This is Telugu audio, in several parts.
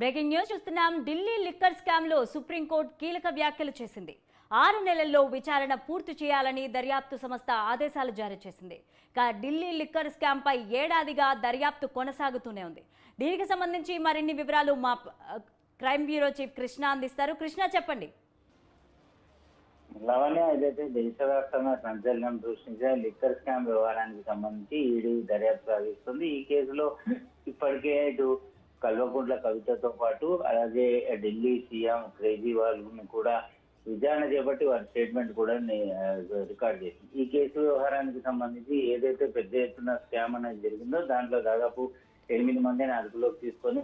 బ్రేకింగ్ న్యూస్ చూస్తున్నాం. ఢిల్లీ లిక్కర్ స్కామ్లో సుప్రీంకోర్టు కీలక వ్యాఖ్యలు చేసింది. ఆరు నెలల్లో విచారణ పూర్తి చేయాలని దర్యాప్తు సంస్థ ఆదేశాలు జారీ చేసింది. ఇక ఢిల్లీ లిక్కర్ స్కామ్ పై ఏడాదిగా దర్యాప్తు కొనసాగుతూనే ఉంది. దీనికి సంబంధించి మరిన్ని వివరాలు మా క్రైమ్ బ్యూరో చీఫ్ కృష్ణ అందిస్తారు. కృష్ణ చెప్పండి. లవణ్య ఏదైతే దేశవ్యాప్తంగా సంచలనం సృష్టించిన లిక్కర్ స్కామ్ వ్యవహారానికి సంబంధించి ఈడీ దర్యాప్తు సాగిస్తుంది. ఈ కేసులో ఇప్పటికే ఇటు కల్వకుంట్ల కవితతో పాటు అలాగే ఢిల్లీ సీఎం కేజ్రీవాల్ కూడా విచారణ చేపట్టి వారి స్టేట్మెంట్ కూడా రికార్డ్ చేసింది. ఈ కేసు వ్యవహారానికి సంబంధించి ఏదైతే పెద్ద ఎత్తున స్కామ్ అనేది జరిగిందో దాంట్లో దాదాపు ఎనిమిది మందిని అదుపులోకి తీసుకొని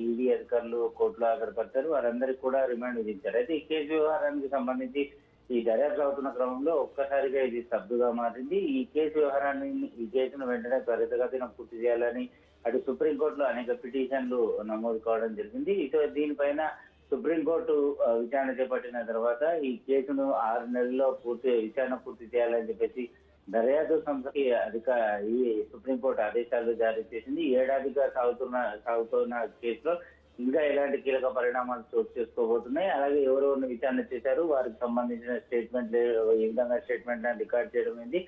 ఈడీ అధికారులు కోర్టులో హాజరుపరిచారు. వారందరికీ కూడా రిమాండ్ విధించారు. అయితే ఈ కేసు వ్యవహారానికి సంబంధించి ఈ దర్యాప్తు అవుతున్న క్రమంలో ఒక్కసారిగా ఇది స్తబ్దుగా మారింది. ఈ కేసు వ్యవహారాన్ని ఈ కేసును వెంటనే త్వరితగతిన పూర్తి చేయాలని అటు సుప్రీంకోర్టులో అనేక పిటిషన్లు నమోదు కావడం జరిగింది. ఇక దీనిపైన సుప్రీంకోర్టు విచారణ చేపట్టిన తర్వాత ఈ కేసును ఆరు నెలల్లో పూర్తి విచారణ పూర్తి చేయాలని చెప్పేసి దర్యాప్తు సంస్థకి అధిక ఈ సుప్రీంకోర్టు ఆదేశాలు జారీ చేసింది. ఏడాదిగా సాగుతున్న సాగుతున్న కేసులో ఇంకా ఎలాంటి కీలక పరిణామాలు చోటు చేసుకోబోతున్నాయి? అలాగే ఎవరెవరిని విచారణ చేశారు? వారికి సంబంధించిన స్టేట్మెంట్ ఏ విధంగా స్టేట్మెంట్ రికార్డ్ చేయడం ఏంటి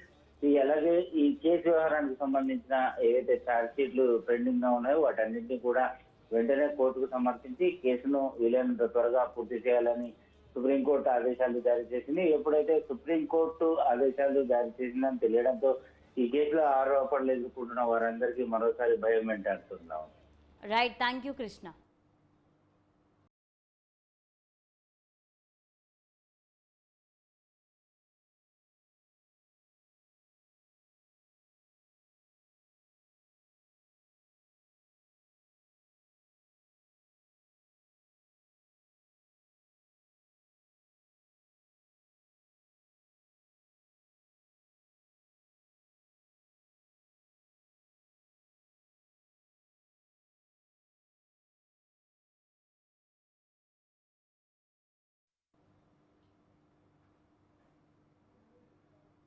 ఈ అలాగే ఈ కేసు వ్యవహారానికి సంబంధించిన ఏవైతే ఛార్జ్ షీట్లు పెండింగ్గా ఉన్నాయో వాటన్నింటినీ కూడా వెంటనే కోర్టుకు సమర్పించి కేసును వీలైనంత త్వరగా పూర్తి చేయాలని సుప్రీంకోర్టు ఆదేశాలు జారీ చేసింది. ఎప్పుడైతే సుప్రీంకోర్టు ఆదేశాలు జారీ చేసిందని తెలియడంతో ఈ కేసులో ఆరోపణలు ఎదుర్కొంటున్న వారందరికీ మరోసారి భయం వెంటాడుతున్నాం. Right thank you Krishna